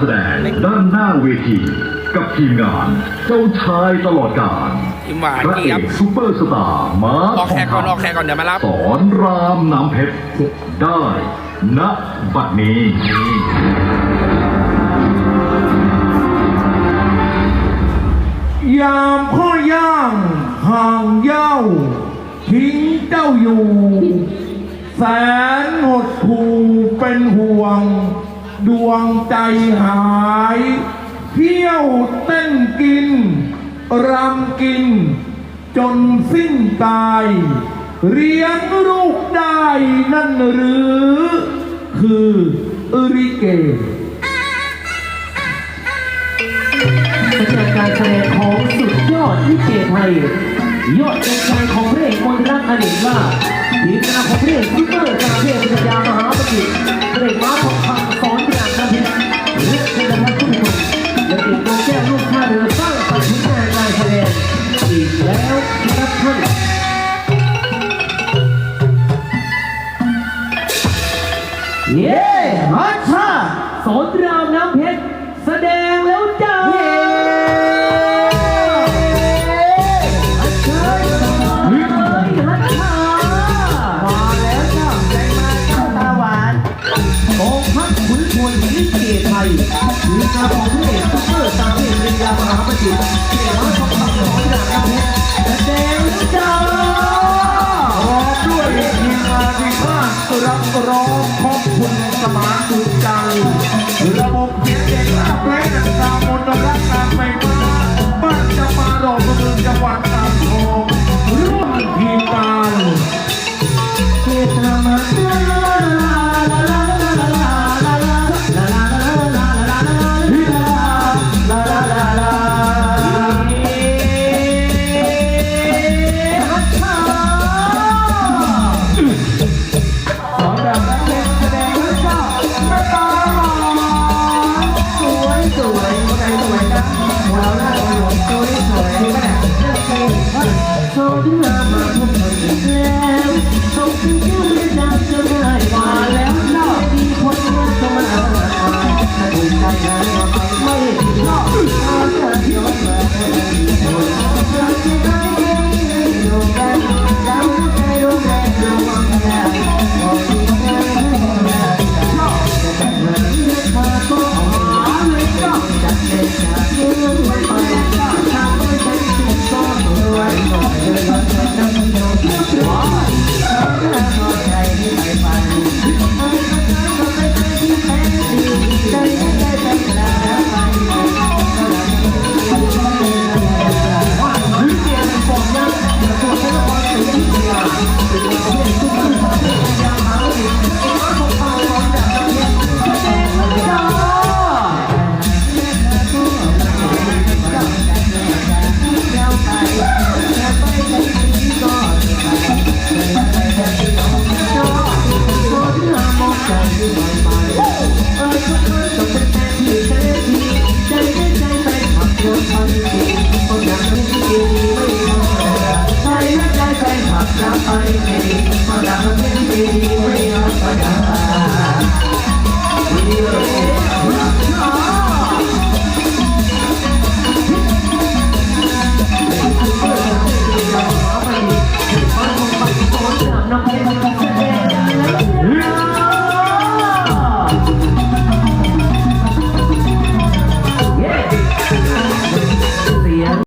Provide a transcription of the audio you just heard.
แสดงด้านหน้าเวที กับทีมงาน เจ้าชายตลอดกาลทีมหวานพระจริเองครับกซูเปอร์สตาร์มาออกแขกก่อนออกแขกก่อนเดี๋ยวมารับ สอนรามน้ำเพชรได้ณบัดนี้ ยามพ่อย่างห่างเหย้า ทิ้งเจ้าอยู่ แสนหดหูเป็นห่วง ดวงใจหายเที่ยวเต้นกิน รำกิน จนสิ้นตาย เรียนลูกได้นั่นหรือ คืออริเกเป็นการแสดงของสุดยอดลิเกไทย ยอดเป็นการของพระเอกมนต์รักอเนกลาทีมงานของพระเอกซุปเปอร์กาเทพปัญญามหาปกิจพระเอกม้าทองคำ เย้ฮัชชาสนรามน้ำเพชร แสดงแล้วจ้าฮัชชาเฮ้ยฮัชชามาแล้วจ้าใจมาจ้าตาหวานกองพักขุนพลลิเกไทยคืองานของพระเอกซุปเปอร์ตามเพลงเรียามหาประสิทธิ์เกี่ยวกับทองคำสอรามน้ำเพชรแสดงแล้วจ้าพร้อมด้วยทีมงานที่ภารับร้อง คุณสมานกุญจัง มาพบกันอีกแล้วต้องเป็ I